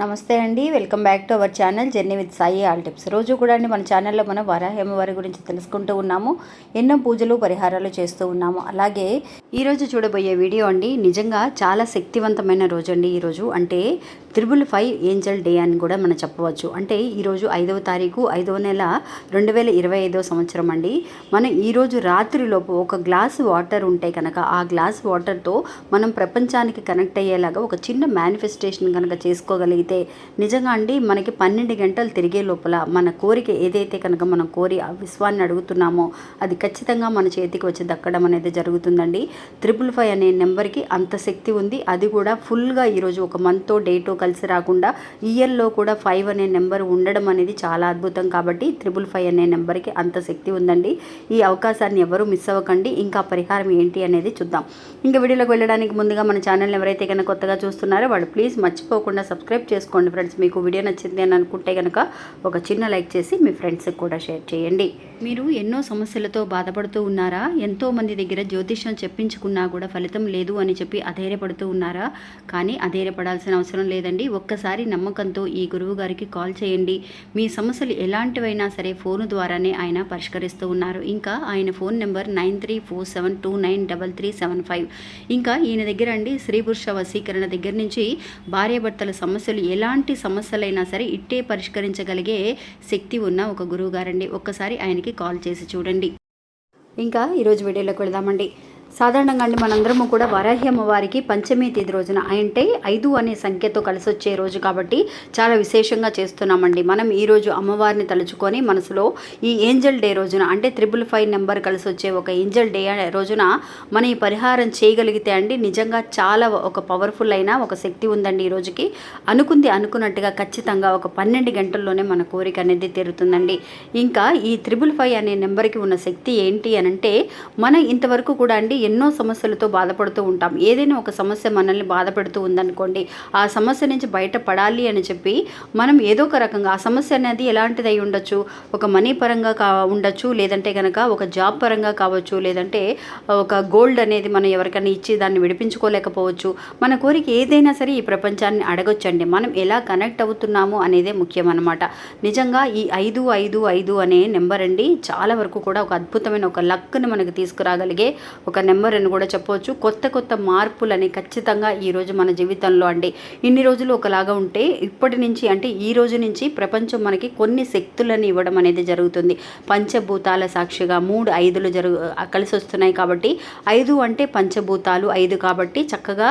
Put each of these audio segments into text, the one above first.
నమస్తే అండి welcome back to our channel journey with Sai all tips. రోజు కూడా అండి మన ఛానల్లో మనం వరాహేమవారి గురించి తెలుసుకుంటూ ఉన్నాము ఎన్నో పూజలు పరిహారాలు చేస్తూ ఉన్నాము. అలాగే ఈరోజు చూడబోయే వీడియో అండి నిజంగా చాలా శక్తివంతమైన రోజు అండి ఈరోజు అంటే త్రిబుల్ ఫైవ్ ఏంజల్ డే అని కూడా మనం చెప్పవచ్చు. అంటే ఈరోజు ఐదవ తారీఖు ఐదవ నెల రెండు వేల ఇరవై ఐదవ సంవత్సరం అండి. మనం ఈరోజు రాత్రిలోపు ఒక గ్లాస్ వాటర్ ఉంటే కనుక ఆ గ్లాస్ వాటర్తో మనం ప్రపంచానికి కనెక్ట్ అయ్యేలాగా ఒక చిన్న మేనిఫెస్టేషన్ కనుక చేసుకోగలిగితే నిజంగా అండి మనకి పన్నెండు గంటలు తిరిగే లోపల మన కోరిక ఏదైతే కనుక మనం కోరి ఆ విశ్వాన్ని అడుగుతున్నామో అది ఖచ్చితంగా మన చేతికి వచ్చి దక్కడం అనేది జరుగుతుందండి. త్రిపుల్ ఫైవ్ అనే నెంబర్కి అంత శక్తి ఉంది. అది కూడా ఫుల్గా ఈరోజు ఒక మంత్తో డేటో కలిసి రాకుండా ఇయర్లో కూడా ఫైవ్ అనే నెంబర్ ఉండడం అనేది చాలా అద్భుతం. కాబట్టి త్రిపుల్ ఫైవ్ అనే నెంబర్కి అంత శక్తి ఉందండి. ఈ అవకాశాన్ని ఎవరు మిస్ అవ్వకండి. ఇంకా పరిహారం ఏంటి అనేది చూద్దాం. ఇంకా వీడియోలోకి వెళ్ళడానికి ముందుగా మన ఛానల్ ఎవరైతే కనుక కొత్తగా చూస్తున్నారో వాళ్ళు ప్లీజ్ మర్చిపోకుండా సబ్స్క్రైబ్ చేసుకోండి ఫ్రెండ్స్. మీకు వీడియో నచ్చింది అని అనుకుంటే కనుక ఒక చిన్న లైక్ చేసి మీ ఫ్రెండ్స్కి కూడా షేర్ చేయండి. మీరు ఎన్నో సమస్యలతో బాధపడుతూ ఉన్నారా? ఎంతో మంది దగ్గర జ్యోతిష్యం చెప్పించుకున్నా కూడా ఫలితం లేదు అని చెప్పి అధైర్యపడుతూ ఉన్నారా? కానీ అధైర్యపడాల్సిన అవసరం లేదండి. ఒక్కసారి నమ్మకంతో ఈ గురువు గారికి కాల్ చేయండి. మీ సమస్యలు ఎలాంటివైనా సరే ఫోన్ ద్వారానే ఆయన పరిష్కరిస్తూ ఉన్నారు. ఇంకా ఆయన phone number nine three four seven two nine double three seven five. ఇంకా ఈయన దగ్గర అండి స్త్రీ పురుష వశీకరణ దగ్గర నుంచి భార్యాభర్తల సమస్యలు ఎలాంటి సమస్యలైనా సరే ఇట్టే పరిష్కరించగలిగే శక్తి ఉన్న ఒక గురువు గారండి ఒక్కసారి ఆయనకి కాల్ చేసి చూడండి. ఇంకా ఈరోజు వీడియోలోకి వెళదామండి. సాధారణంగా అండి మనందరము కూడా వరాహి అమ్మవారికి పంచమి తేదీ రోజున అంటే ఐదు అనే సంఖ్యతో కలిసి వచ్చే రోజు కాబట్టి చాలా విశేషంగా చేస్తున్నామండి. మనం ఈరోజు అమ్మవారిని తలుచుకొని మనసులో ఈ ఏంజల్ డే రోజున అంటే త్రిబుల్ ఫైవ్ నెంబర్ కలిసి వచ్చే ఒక ఏంజల్ డే రోజున మన ఈ పరిహారం చేయగలిగితే అండి నిజంగా చాలా ఒక పవర్ఫుల్ అయిన ఒక శక్తి ఉందండి ఈ రోజుకి. అనుకుంది అనుకున్నట్టుగా ఖచ్చితంగా ఒక పన్నెండు గంటల్లోనే మన కోరిక అనేది తీరుతుందండి. ఇంకా ఈ త్రిబుల్ ఫైవ్ అనే నెంబర్కి ఉన్న శక్తి ఏంటి అని అంటే మనం ఇంతవరకు కూడా అండి ఎన్నో సమస్యలతో బాధపడుతూ ఉంటాం. ఏదైనా ఒక సమస్య మనల్ని బాధపడుతూ ఉందనుకోండి ఆ సమస్య నుంచి బయటపడాలి అని చెప్పి మనం ఏదో ఒక రకంగా ఆ సమస్య అనేది ఎలాంటిది అయి ఉండొచ్చు? ఒక మనీ పరంగా కా ఉండొచ్చు లేదంటే కనుక ఒక జాబ్ పరంగా కావచ్చు లేదంటే ఒక గోల్డ్ అనేది మనం ఎవరికైనా ఇచ్చి దాన్ని విడిపించుకోలేకపోవచ్చు. మన కోరిక ఏదైనా సరే ఈ ప్రపంచాన్ని అడగొచ్చండి. మనం ఎలా కనెక్ట్ అవుతున్నాము అనేదే ముఖ్యం అనమాట నిజంగా ఈ ఐదు ఐదు ఐదు అనే నెంబర్ అండి చాలా వరకు కూడా ఒక అద్భుతమైన ఒక లక్ని మనకు తీసుకురాగలిగే ఒక నెంబర్ అని కూడా చెప్పవచ్చు. కొత్త కొత్త మార్పులని ఖచ్చితంగా ఈరోజు మన జీవితంలో అండి. ఇన్ని రోజులు ఒకలాగా ఉంటే ఇప్పటి నుంచి అంటే ఈ రోజు నుంచి ప్రపంచం మనకి కొన్ని శక్తులను ఇవ్వడం అనేది జరుగుతుంది. పంచభూతాల సాక్షిగా మూడు ఐదులు జరుగు కలిసి వస్తున్నాయి కాబట్టి ఐదు అంటే పంచభూతాలు ఐదు కాబట్టి చక్కగా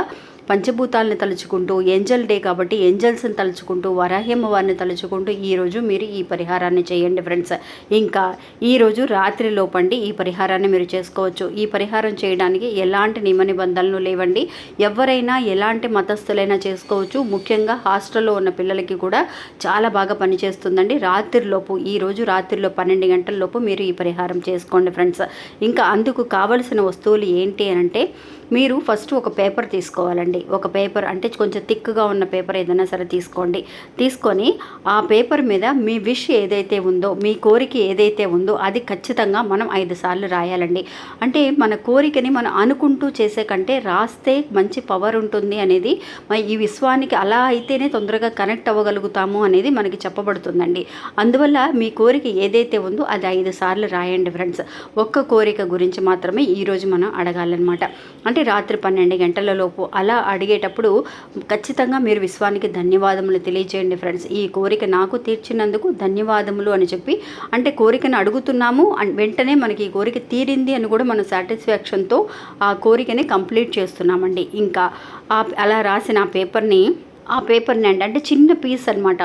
పంచభూతాలను తలుచుకుంటూ ఏంజల్ డే కాబట్టి ఏంజల్స్ని తలుచుకుంటూ వరాహ్యమ్మవారిని తలుచుకుంటూ ఈరోజు మీరు ఈ పరిహారాన్ని చేయండి ఫ్రెండ్స్. ఇంకా ఈరోజు రాత్రి లోపండి ఈ పరిహారాన్ని మీరు చేసుకోవచ్చు. ఈ పరిహారం చేయడానికి ఎలాంటి నియమ నిబంధనలు లేవండి. ఎవరైనా ఎలాంటి మతస్థులైనా చేసుకోవచ్చు. ముఖ్యంగా హాస్టల్లో ఉన్న పిల్లలకి కూడా చాలా బాగా పనిచేస్తుందండి రాత్రిలోపు ఈరోజు రాత్రిలో పన్నెండు గంటల లోపు మీరు ఈ పరిహారం చేసుకోండి ఫ్రెండ్స్. ఇంకా అందుకు కావలసిన వస్తువులు ఏంటి అని అంటే మీరు ఫస్ట్ ఒక పేపర్ తీసుకోవాలండి. ఒక పేపర్ అంటే కొంచెం థిక్గా ఉన్న పేపర్ ఏదైనా సరే తీసుకోండి. తీసుకొని ఆ పేపర్ మీద మీ విష్ ఏదైతే ఉందో మీ కోరిక ఏదైతే ఉందో అది ఖచ్చితంగా మనం ఐదు సార్లు రాయాలండి. అంటే మన కోరికని మనం అనుకుంటూ చేసే కంటే రాస్తే మంచి పవర్ ఉంటుంది అనేది ఈ విశ్వానికి అలా అయితేనే తొందరగా కనెక్ట్ అవ్వగలుగుతాము అనేది మనకి చెప్పబడుతుందండి. అందువల్ల మీ కోరిక ఏదైతే ఉందో అది ఐదు సార్లు రాయండి ఫ్రెండ్స్. ఒక్క కోరిక గురించి మాత్రమే ఈరోజు మనం అడగాలన్నమాట. అంటే రాత్రి పన్నెండు గంటల లోపు అలా అడిగేటప్పుడు ఖచ్చితంగా మీరు విశ్వానికి ధన్యవాదములు తెలియజేయండి ఫ్రెండ్స్. ఈ కోరిక నాకు తీర్చినందుకు ధన్యవాదములు అని చెప్పి అంటే కోరికను అడుగుతున్నాము అండ్ వెంటనే మనకి ఈ కోరిక తీరింది అని కూడా మనం సాటిస్ఫాక్షన్తో ఆ కోరికని కంప్లీట్ చేస్తున్నామండి. ఇంకా ఆ అలా రాసిన ఆ పేపర్ని ఆ పేపర్ని అండి అంటే చిన్న పీస్ అనమాట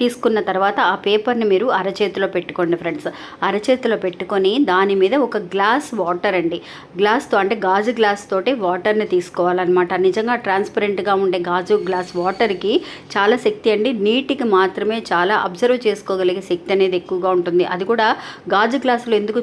తీసుకున్న తర్వాత ఆ పేపర్ని మీరు అరచేతిలో పెట్టుకోండి ఫ్రెండ్స్. అరచేతిలో పెట్టుకొని దాని మీద ఒక గ్లాస్ వాటర్ అండి. గ్లాస్తో అంటే గాజు గ్లాస్ తోటి వాటర్ని తీసుకోవాలన్నమాట. నిజంగా ట్రాన్స్పరెంట్గా ఉండే గాజు గ్లాస్ వాటర్కి చాలా శక్తి అండి. నీటికి మాత్రమే చాలా అబ్జర్వ్ చేసుకోగలిగే శక్తి అనేది ఎక్కువగా ఉంటుంది. అది కూడా గాజు గ్లాసులో ఎందుకు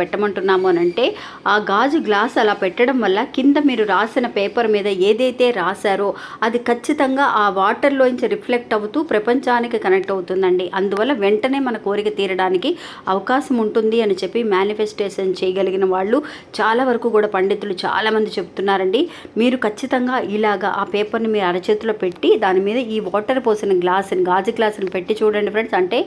పెట్టమంటున్నాము అని అంటే ఆ గాజు గ్లాస్ అలా పెట్టడం వల్ల కింద మీరు రాసిన పేపర్ మీద ఏదైతే రాశారో అది ఖచ్చితంగా ఆ ఆ వాటర్లోంచి రిఫ్లెక్ట్ అవుతూ ప్రపంచానికి కనెక్ట్ అవుతుందండి. అందువల్ల వెంటనే మన కోరిక తీరడానికి అవకాశం ఉంటుంది అని చెప్పి మేనిఫెస్టేషన్ చేయగలిగిన వాళ్ళు చాలా వరకు కూడా పండితులు చాలామంది చెప్తున్నారండి. మీరు ఖచ్చితంగా ఇలాగా ఆ పేపర్ని మీరు అరచేతిలో పెట్టి దాని మీద ఈ వాటర్ పోసిన గ్లాసుని గాజు గ్లాసుని పెట్టి చూడండి ఫ్రెండ్స్ అంటే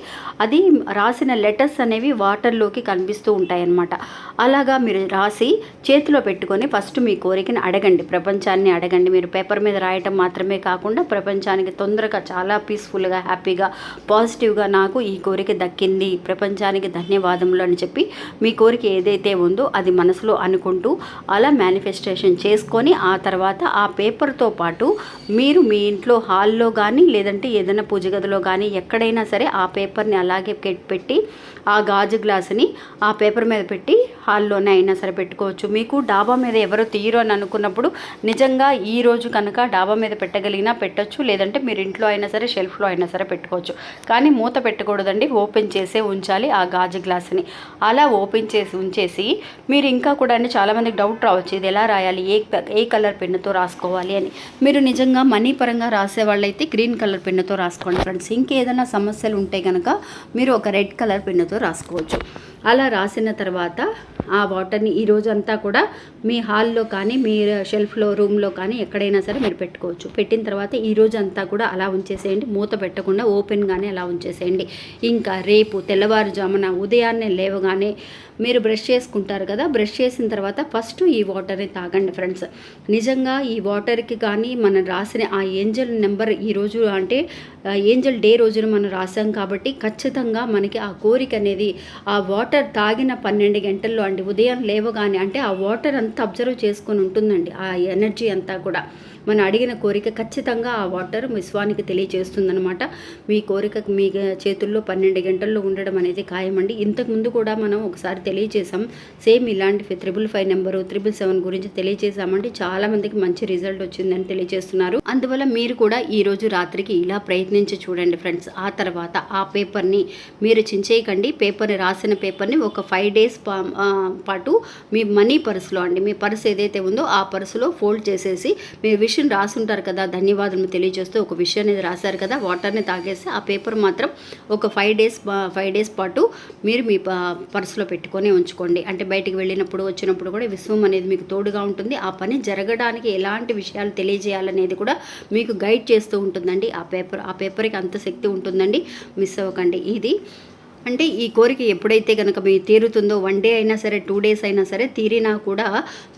అది రాసిన లెటర్స్ అనేవి వాటర్లోకి కనిపిస్తూ ఉంటాయన్నమాట. అలాగా మీరు రాసి చేతిలో పెట్టుకొని ఫస్ట్ మీ కోరికని అడగండి. ప్రపంచాన్ని అడగండి. మీరు పేపర్ మీద రాయటం మాత్రమే కాకుండా ప్రపంచానికి తొందరగా చాలా పీస్ఫుల్గా హ్యాపీగా పాజిటివ్గా నాకు ఈ కోరిక దక్కింది. ప్రపంచానికి ధన్యవాదములు అని చెప్పి మీ కోరిక ఏదైతే ఉందో అది మనసులో అనుకుంటూ అలా మేనిఫెస్టేషన్ చేసుకొని ఆ తర్వాత ఆ పేపర్తో పాటు మీరు మీ ఇంట్లో హాల్లో కానీ లేదంటే ఏదైనా పూజ గదిలో కానీ ఎక్కడైనా సరే ఆ పేపర్ని అలాగే పెట్టి ఆ గాజు గ్లాసుని ఆ పేపర్ మీద పెట్టి హాల్లోనే అయినా సరే పెట్టుకోవచ్చు. మీకు డాబా మీద ఎవరో తీయరు అని అనుకున్నప్పుడు నిజంగా ఈ రోజు కనుక డాబా మీద పెట్టగలిగినా పెట్టచ్చు లేదంటే మీరు ఇంట్లో అయినా సరే షెల్ఫ్లో అయినా సరే పెట్టుకోవచ్చు. కానీ మూత పెట్టకూడదండి ఓపెన్ చేసే ఉంచాలి ఆ గాజు గ్లాస్ని. అలా ఓపెన్ చేసి ఉంచేసి మీరు ఇంకా కూడా అండి చాలామందికి డౌట్ రావచ్చు ఇది ఎలా రాయాలి ఏ ఏ కలర్ పెన్నుతో రాసుకోవాలి అని. మీరు నిజంగా మనీ పరంగా రాసే వాళ్ళైతే గ్రీన్ కలర్ పెన్నుతో రాసుకోండి ఫ్రెండ్స్. ఇంకేదైనా సమస్యలు ఉంటే కనుక మీరు ఒక రెడ్ కలర్ పెన్నుతో రాసుకోవచ్చు. అలా రాసిన తర్వాత ఆ వాటర్ని ఈ రోజంతా అంతా కూడా మీ హాల్లో కానీ మీ షెల్ఫ్లో రూమ్లో కానీ ఎక్కడైనా సరే మీరు పెట్టుకోవచ్చు. పెట్టిన తర్వాత ఈ రోజు అంతా కూడా అలా ఉంచేసేయండి. మూత పెట్టకుండా ఓపెన్గానే అలా ఉంచేసేయండి. ఇంకా రేపు తెల్లవారుజామున ఉదయాన్నే లేవగానే మీరు బ్రష్ చేసుకుంటారు కదా బ్రష్ చేసిన తర్వాత ఫస్ట్ ఈ వాటర్ని తాగండి ఫ్రెండ్స్. నిజంగా ఈ వాటర్కి కానీ మనం రాసిన ఆ ఏంజల్ నెంబర్ ఈ రోజు అంటే ఏంజల్ డే రోజున మనం రాసాం కాబట్టి ఖచ్చితంగా మనకి ఆ కోరిక అనేది ఆ వాటర్ తాగిన పన్నెండు గంటల్లో ఉదయం లేవగానే అంటే ఆ వాటర్ అంతా అబ్జర్వ్ చేసుకొని ఉంటుందండి ఆ ఎనర్జీ అంతా కూడా. మనం అడిగిన కోరిక ఖచ్చితంగా ఆ వాటర్ విశ్వానికి తెలియజేస్తుందనమాట మీ కోరిక మీ చేతుల్లో పన్నెండు గంటల్లో ఉండడం అనేది ఖాయమండి. ఇంతకుముందు కూడా మనం ఒకసారి తెలియజేసాం సేమ్ ఇలాంటి triple five number triple seven గురించి తెలియజేశామండి. చాలా మందికి మంచి రిజల్ట్ వచ్చిందని తెలియజేస్తున్నారు. అందువల్ల మీరు కూడా ఈ రోజు రాత్రికి ఇలా ప్రయత్నించి చూడండి ఫ్రెండ్స్. ఆ తర్వాత ఆ పేపర్ని మీరు చించేయకండి. పేపర్ని రాసిన పేపర్ని ఒక ఫైవ్ డేస్ పాటు మీ మనీ పర్సులో అండి మీ పర్స్ ఏదైతే ఉందో ఆ పర్సులో ఫోల్డ్ చేసేసి మీ విషయం రాసుంటారు కదా ధన్యవాదాలు తెలియజేస్తూ ఒక విషయం అనేది రాశారు కదా వాటర్ని తాగేసి ఆ పేపర్ మాత్రం ఒక ఫైవ్ డేస్ ఫైవ్ డేస్ పాటు మీరు మీ ప- పర్సులో పెట్టుకొని ఉంచుకోండి. అంటే బయటికి వెళ్ళినప్పుడు వచ్చినప్పుడు కూడా విశ్వం అనేది మీకు తోడుగా ఉంటుంది. ఆ పని జరగడానికి ఎలాంటి విషయాలు తెలియజేయాలనేది కూడా మీకు గైడ్ చేస్తూ ఉంటుందండి. ఆ పేపర్ ఆ పేపర్కి అంత శక్తి ఉంటుందండి. మిస్ అవ్వకండి. ఇది అంటే ఈ కోరిక ఎప్పుడైతే కనుక మీ తీరుతుందో వన్ డే అయినా సరే టూ డేస్ అయినా సరే తీరినా కూడా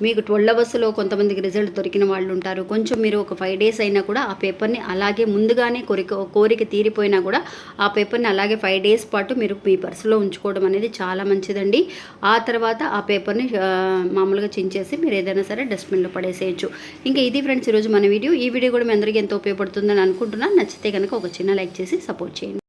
మీకు ట్వెల్వ్ అవర్స్లో కొంతమందికి రిజల్ట్ దొరికిన వాళ్ళు ఉంటారు. కొంచెం మీరు ఒక ఫైవ్ డేస్ అయినా కూడా ఆ పేపర్ని అలాగే ముందుగానే కోరిక కోరిక తీరిపోయినా కూడా ఆ పేపర్ని అలాగే ఫైవ్ డేస్ పాటు మీరు మీ పర్సులో ఉంచుకోవడం అనేది చాలా మంచిదండి. ఆ తర్వాత ఆ పేపర్ని మామూలుగా చించేసి మీరు ఏదైనా సరే డస్ట్బిన్లో పడేసేయచ్చు. ఇంకా ఇది ఫ్రెండ్స్ ఈరోజు మన వీడియో. ఈ వీడియో కూడా మీ అందరికీ ఎంతో ఉపయోగపడుతుందని అనుకుంటున్నాను నచ్చితే కనుక ఒక చిన్న లైక్ చేసి సపోర్ట్ చేయండి.